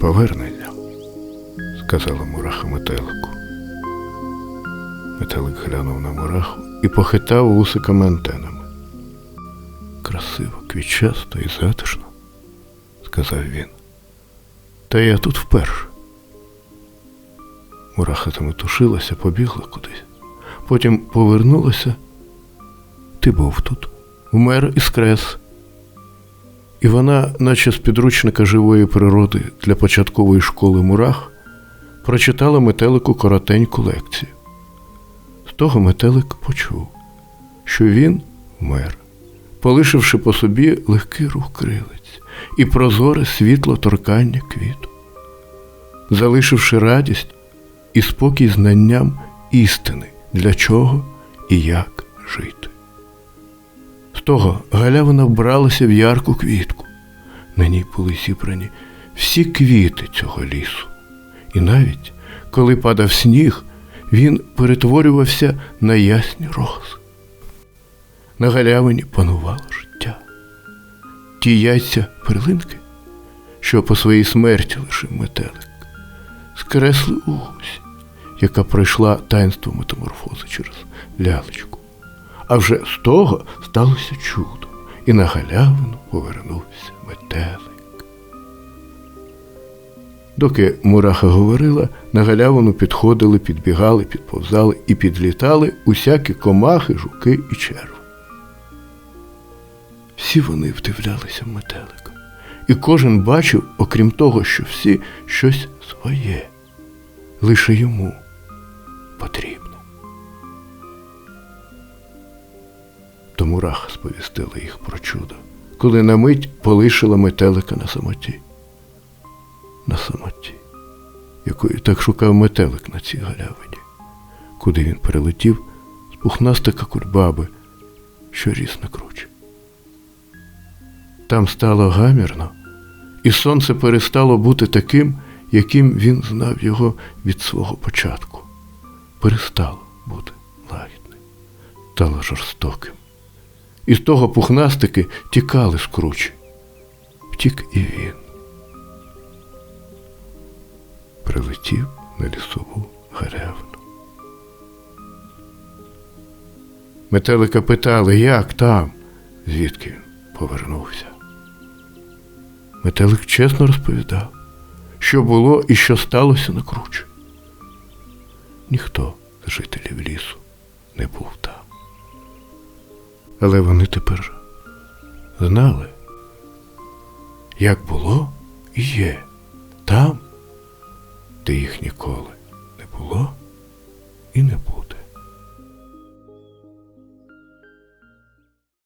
повернення, сказала мураха метелику. Метелик глянув на мураху і похитав вусиками антенами. Красиво, квітчасто і затишно, сказав він. Та я тут вперше. Мураха заметушилася, побігла кудись. Потім повернулася. Ти був тут, вмер і скрес. І вона, наче з підручника живої природи для початкової школи мурах, прочитала метелику коротеньку лекцію. З того метелик почув, що він вмер, полишивши по собі легкий рух крилець і прозоре світло торкання квіту, залишивши радість і спокій знанням істини, для чого і як жити. Того галявина вбралася в ярку квітку. На ній були зібрані всі квіти цього лісу. І навіть коли падав сніг, він перетворювався на ясні рози. На галявині панувало життя. Ті яйця перлинки, що по своїй смерті лишив метелик, скресли у гусі, яка пройшла таїнство метаморфози через лялечку. А вже з того сталося чудо, і на галявину повернувся метелик. Доки мураха говорила, на галявину підходили, підбігали, підповзали і підлітали усякі комахи, жуки і черви. Всі вони вдивлялися в метелика, і кожен бачив, окрім того, що всі щось своє, лише йому потрібно. То мураха сповістила їх про чудо, коли на мить полишила метелика на самоті. На самоті, якої так шукав метелик на цій галявині, куди він перелетів з пухнастика кульбаби, що ріс на кручі. Там стало гамірно, і сонце перестало бути таким, яким він знав його від свого початку. Перестало бути лагідним, стало жорстоким. І з того пухнастики тікали з кручі. Втік і він. Прилетів на лісову галявину. Метелика питали, як там, звідки повернувся. Метелик чесно розповідав, що було і що сталося на кручі. Ніхто з жителів лісу не був там. Але вони тепер знали, як було і є там, де їх ніколи не було і не буде.